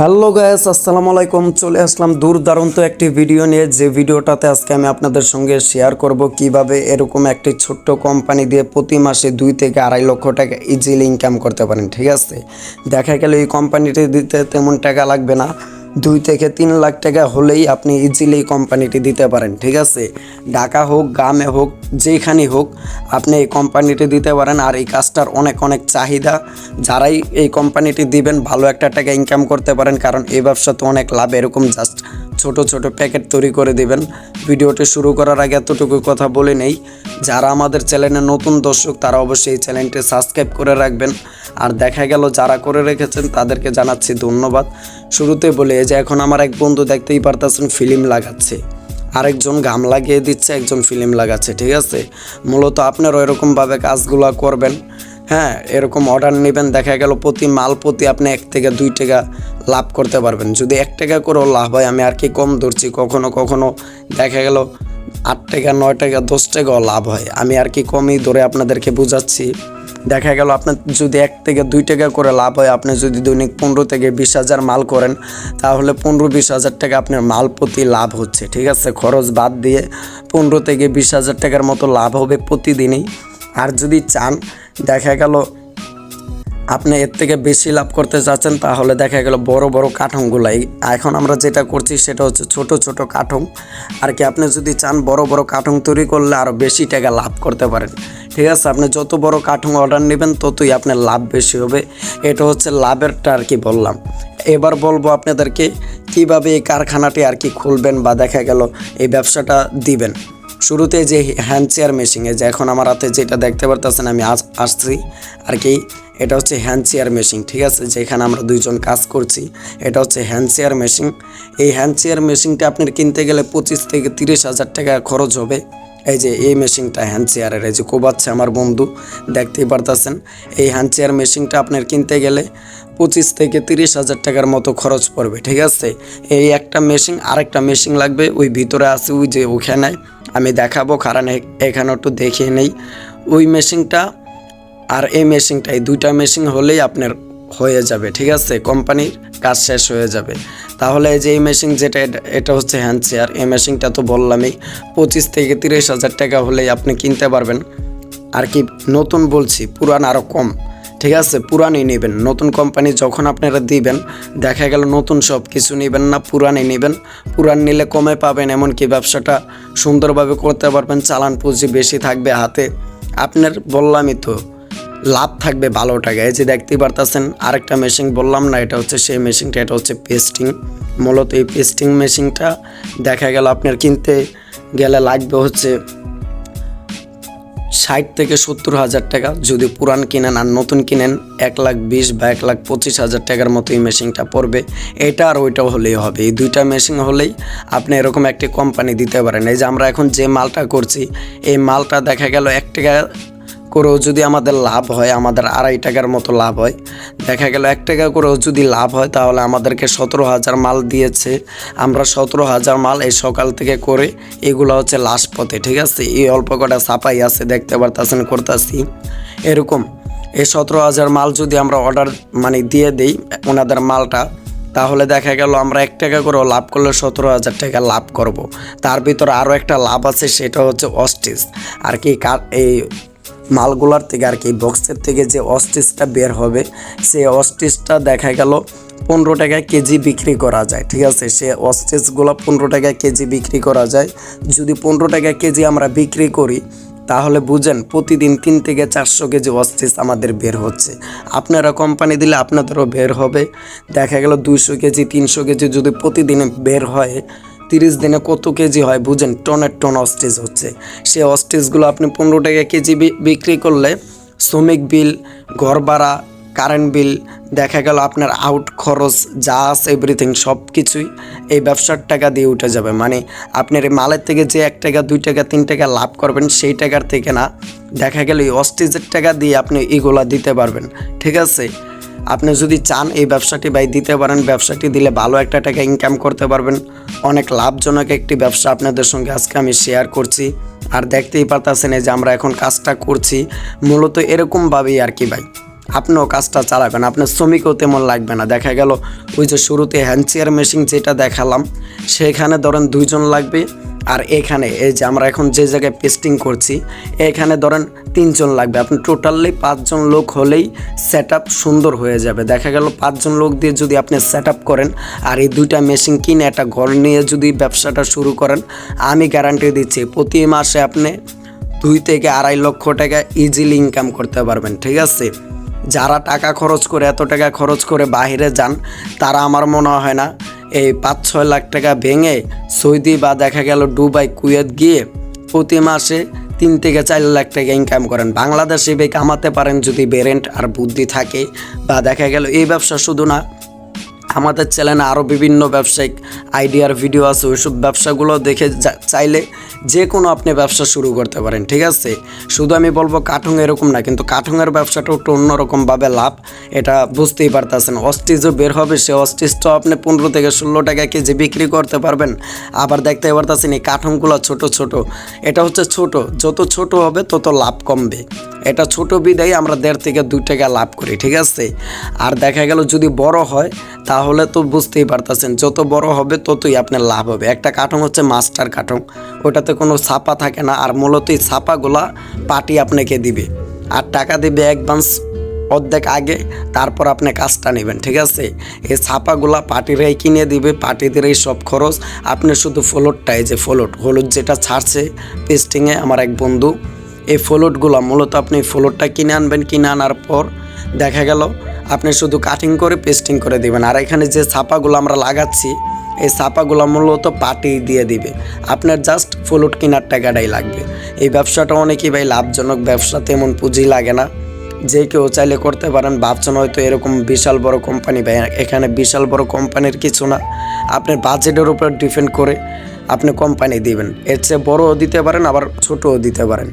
Hello guys আসসালামু আলাইকুম। চলে আসলাম দুর্দান্ত একটি ভিডিও নিয়ে। যে ভিডিওটাতে আজকে আমি আপনাদের সঙ্গে শেয়ার করব কীভাবে এরকম একটি ছোট্ট কোম্পানি দিয়ে প্রতি মাসে দুই থেকে আড়াই লক্ষ টাকা ইজিলি ইনকাম করতে পারেন, ঠিক আছে? দেখা গেল এই কোম্পানিটি দিতে তেমন টাকা লাগবে না। দুই থেকে তিন লাখ টাকা হলেই আপনি ইজিলি কোম্পানিটি দিতে পারেন, ঠিক আছে? ঢাকা হোক, গ্রামে হোক, যেখানে হোক, আপনি এই কোম্পানিটি দিতে পারেন আর এই কাজটার অনেক অনেক চাহিদা। যারাই এই কোম্পানিটি দিবেন, ভালো একটা টাকা ইনকাম করতে পারেন, কারণ এই ব্যবসা তো অনেক লাভ, এরকম জাস্ট ছোট ছোট প্যাকেট তৈরি করে দিবেন। ভিডিওটি শুরু করার আগে এতটুকু কথা বলে নেই। যারা আমাদের চ্যানেলে নতুন দর্শক, তারা অবশ্যই এই চ্যানেলটি সাবস্ক্রাইব করে রাখবেন। আর দেখা গেল যারা করে রেখেছেন, তাদেরকে জানাচ্ছি ধন্যবাদ। শুরুতে বলে যে এখন আমার এক বন্ধু দেখতেই পারতেছেন, ফিল্ম লাগাচ্ছে। আরেকজন গাম লাগিয়ে দিচ্ছে, একজন ফিল্ম লাগাচ্ছে, ঠিক আছে? মূলত আপনারা এরকমভাবে কাজগুলো করবেন। হ্যাঁ এরকম অর্ডার নেবেন। দেখা গেল প্রতি মাল প্রতি আপনি এক থেকে দুই টাকা লাভ করতে পারবেন। যদি এক টাকা করেও লাভ হয়, আমি আর কি কম ধরছি? কখনো কখনো দেখা গেল আট টাকা, নয় টাকা, দশ টাকাও লাভ হয়। আমি আর কি কমই ধরে আপনাদেরকে বুঝাচ্ছি। দেখা গেল আপনার যদি এক থেকে দুই টাকা করে লাভ হয়, আপনি যদি দৈনিক পনেরো থেকে বিশ হাজার মাল করেন, তাহলে পনেরো, বিশ হাজার টাকা আপনার মাল প্রতি লাভ হচ্ছে, ঠিক আছে? খরচ বাদ দিয়ে পনেরো থেকে বিশ হাজার টাকার মতো লাভ হবে প্রতিদিনই। আর যদি চান, দেখা গেল আপনি এর থেকে বেশি লাভ করতে চাচ্ছেন তাহলে দেখা গেল বড় বড় কাঠংগুলাই এখন আমরা যেটা করছি সেটা হচ্ছে ছোট ছোট কাঠং আর কি আপনি যদি চান বড় বড় কাঠং তৈরি করলে আরও বেশি টাকা লাভ করতে পারেন। ঠিক আছে, আপনি যত বড় কাঠং অর্ডার নেবেন, ততই আপনার লাভ বেশি হবে। এটা হচ্ছে লাভেরটা আর কি বললাম। এবার বলব আপনাদেরকে কীভাবে এই কারখানাটি আর কি খুলবেন বা দেখা গেল এই ব্যবসাটা দিবেন। শুরুতে যে হ্যান্ড চেয়ার মেশিনে যে এখন আমার হাতে যেটা দেখতে পারতেছেন, আমি আজ আসছি আর কি, এটা হচ্ছে হ্যান্ড চেয়ার মেশিন ঠিক আছে? যেখানে আমরা দুইজন কাজ করছি, এটা হচ্ছে হ্যান্ড চেয়ার মেশিন এই হ্যান্ড চেয়ার মেশিনটা আপনার কিনতে গেলে পঁচিশ থেকে তিরিশ হাজার টাকা খরচ হবে। এই যে, এই মেশিনটা হ্যান্ড চেয়ারের এই যে, কোবাচ্ছে আমার বন্ধু, দেখতেই পারতেছেন। এই হ্যান্ড চেয়ার মেশিনটা আপনার কিনতে গেলে পঁচিশ থেকে তিরিশ হাজার টাকার মতো খরচ পড়বে, ঠিক আছে? এই একটা মেশিন আরেকটা মেশিন লাগবে, ওই ভিতরে আছে ওই যে ওখানে আমি দেখাবো, কারণ এখানে একটু দেখিয়ে নেই। ওই মেশিনটা আর এই মেশিনটা এই দুইটা মেশিন হলেই আপনার হয়ে যাবে, ঠিক আছে? কোম্পানির কাজ শেষ হয়ে যাবে। তাহলে যে এই মেশিন যেটা, এটা হচ্ছে হ্যান্ড চেয়ার এই মেশিনটা তো বললামই, পঁচিশ থেকে তিরিশ হাজার টাকা হলেই আপনি কিনতে পারবেন। আর কি নতুন বলছি, পুরান আরও কম। ঠিক আছে, পুরানই নেবেন। নতুন কোম্পানি যখন আপনারা দিবেন, দেখা গেল নতুন সব কিছু নেবেন না, পুরানই নেবেন। পুরান নিলে কমে পাবেন, এমনকি ব্যবসাটা সুন্দরভাবে করতে পারবেন, চালান পুঁজি বেশি থাকবে হাতে। আপনার বললামই তো, লাভ থাকবে ভালো টাকা। এই যে দেখতেই পারতেছেন, আরেকটা মেশিন বললাম না, এটা হচ্ছে সেই মেশিনটা এটা হচ্ছে পেস্টিং মূলত এই পেস্টিং মেশিনটা দেখা গেল আপনার কিনতে গেলে লাগবে হচ্ছে ষাট থেকে সত্তর হাজার টাকা। যদি পুরান কিনেন আর নতুন কিনেন, এক লাখ বিশ বা এক লাখ পঁচিশ হাজার টাকার মতো এই মেশিনটা পড়বে। এটা আর ওইটা হলেই হবে। এই দুইটা মেশিন হলেই আপনি এরকম একটি কোম্পানি দিতে পারেন। এই যে আমরা এখন যে মালটা করছি, এই মালটা দেখা গেল এক টাকা করেও যদি আমাদের লাভ হয়, আমাদের আড়াই টাকার মতো লাভ হয়। দেখা গেল এক টাকা করেও যদি লাভ হয়, তাহলে আমাদেরকে সতেরো হাজার মাল দিয়েছে। আমরা সতেরো হাজার মাল এই সকাল থেকে করে এগুলো হচ্ছে লাস্ট পথে, ঠিক আছে? এই অল্প কটা সাপাই আছে, দেখতে পারতাছেন, করতেছি। এরকম, এই সতেরো হাজার মাল যদি আমরা অর্ডার মানে দিয়ে দিই ওনাদের মালটা, তাহলে দেখা গেল আমরা এক টাকা করেও লাভ করলে সতেরো হাজার টাকা লাভ করব। তার ভিতরে আরও একটা লাভ আছে, সেটা হচ্ছে অস্টিস আর কি কার এই মালগুলার থেকে আর কি, বক্সের থেকে যে অস্টিসটা বের হবে, সেই অস্টিসটা দেখা গেল পনেরো টাকা কেজি বিক্রি করা যায়, ঠিক আছে? সে অস্টিসগুলো পনেরো টাকা কেজি বিক্রি করা যায়। যদি পনেরো টাকা কেজি আমরা বিক্রি করি, তাহলে বুঝেন প্রতিদিন তিন থেকে চারশো কেজি অস্টিস আমাদের বের হচ্ছে। আপনারা কোম্পানি দিলে আপনাদেরও বের হবে। দেখা গেল দুইশো কেজি, তিনশো কেজি যদি প্রতিদিনে বের হয় তিরিশ দিনে কত কেজি হয় বুঝেন? টনের টন অস্টেজ হচ্ছে। সেই অস্টেজগুলো আপনি পনেরো টাকা কেজি বিক্রি করলে শ্রমিক বিল, ঘর ভাড়া কারেন্ট বিল দেখা গেল আপনার আউট খরচ, যা আছে এভরিথিং সব কিছুই এই ব্যবসার টাকা দিয়ে উঠে যাবে। মানে আপনার এই মালের থেকে যে এক টাকা, দুই টাকা, তিন টাকা লাভ করবেন, সেই টাকার থেকে না, দেখা গেল এই অস্টেজের টাকা দিয়ে আপনি এগুলা দিতে পারবেন। ঠিক আছে? আপনি যদি চান এই ব্যবসাটি ভাই দিতে পারেন, ব্যবসাটি দিলে ভালো একটা টাকা ইনকাম করতে পারবেন। অনেক লাভজনক একটি ব্যবসা আপনাদের সঙ্গে আজকে আমি শেয়ার করছি। আর দেখতেই পারতেছেন যে আমরা এখন কাজটা করছি। মূলত এরকমভাবেই আর কি ভাই। আপনিও কাজটা চালাবেন, আপনার শ্রমিকও তেমন লাগবে না। দেখা গেল ওই যে শুরুতে হ্যান্ড চেয়ার মেশিন যেটা দেখালাম, সেখানে ধরেন দুইজন লাগবে আর এখানে, এই যে আমরা এখন যে জায়গায় পেস্টিং করছি, এখানে ধরেন তিনজন লাগবে। আপনি টোটালি পাঁচজন লোক হলেই সেট সুন্দর হয়ে যাবে। দেখা গেল পাঁচজন লোক দিয়ে যদি আপনি সেট করেন, আর এই দুইটা মেশিন কিনে একটা ঘর নিয়ে যদি ব্যবসাটা শুরু করেন, আমি গ্যারান্টি দিচ্ছি, প্রতি মাসে আপনি দুই থেকে আড়াই লক্ষ টাকা ইজিলি ইনকাম করতে পারবেন, ঠিক আছে? যারা টাকা খরচ করে, এত টাকা খরচ করে বাইরে যান, তারা আমার মনে হয় না এই পাঁচ ছয় লাখ টাকা ভেঙে সৌদি বা দেখা গেল দুবাই, কুয়েত গিয়ে প্রতি মাসে তিন থেকে চার লাখ টাকা ইনকাম করেন। বাংলাদেশে কামাতে পারেন যদি বেরেন্ট আর বুদ্ধি থাকে বা দেখা গেল এই ব্যবসা শুধু না আমাদের চ্যানেলে আরও বিভিন্ন ব্যবসায়িক আইডিয়ার ভিডিও আছে, ওইসব ব্যবসাগুলো দেখে চাইলে যে কোনো আপনি ব্যবসা শুরু করতে পারেন, ঠিক আছে? শুধু আমি বলব কাঠুং এরকম না, কিন্তু কাঠুংয়ের ব্যবসাটা একটু অন্যরকমভাবে লাভ, এটা বুঝতেই পারতেছেন। অস্টিজও বের হবে, সে অস্টিজটাও আপনি পনেরো থেকে ষোলো টাকা কেজি বিক্রি করতে পারবেন। আবার দেখতে পারতেছেন এই কাঠুংগুলো ছোট ছোট। এটা হচ্ছে ছোট, যত ছোট হবে তত লাভ কমবে। এটা ছোট বিদায় আমরা দেড় থেকে দুই টাকা লাভ করি, ঠিক আছে? আর দেখা গেল যদি বড় হয় তাহলে তো বুঝতেই পারতেছেন, যত বড় হবে ততই আপনার লাভ হবে। একটা কাঠং হচ্ছে মাস্টার কাঠং ওটাতে কোনো ছাপা থাকে না, আর মূলত এই ছাপাগুলা পার্টি আপনাকে দিবে। আর টাকা দিবে অ্যাডভান্স অর্ধেক আগে, তারপর আপনি কাজটা নেবেন, ঠিক আছে? এই ছাপাগুলা পার্টিরাই কিনে দিবে পার্টিদের এই সব খরচ। আপনি শুধু ফ্লোটটা এই যে ফ্লোট, হলুদ যেটা ছাড়ছে পেস্টিংয়ে, আমার এক বন্ধু, এই ফ্লোটগুলো মূলত আপনি ফ্লোটটা কিনে আনবেন, কিনে আনার পর দেখা গেল আপনি শুধু কাটিং করে পেস্টিং করে দিবেন। আর এখানে যে ছাপাগুলো আমরা লাগাচ্ছি, এই ছাপাগুলো মূলত পাটি দিয়ে দিবে। আপনার জাস্ট ফ্লোট কেনার টাকাটাই লাগবে। এই ব্যবসাটা অনেকই ভাই লাভজনক ব্যবসা, তেমন পুঁজি লাগে না। যে কেউ চাইলে করতে পারেন, ভাবছেন হয়তো এরকম বিশাল বড় কোম্পানি ভাই এখানে বিশাল বড় কোম্পানির কিছু না। আপনার বাজেটের উপর ডিপেন্ড করে আপনি কোম্পানি দিবেন। এর চেয়ে বড়ও দিতে পারেন, আবার ছোটও দিতে পারেন।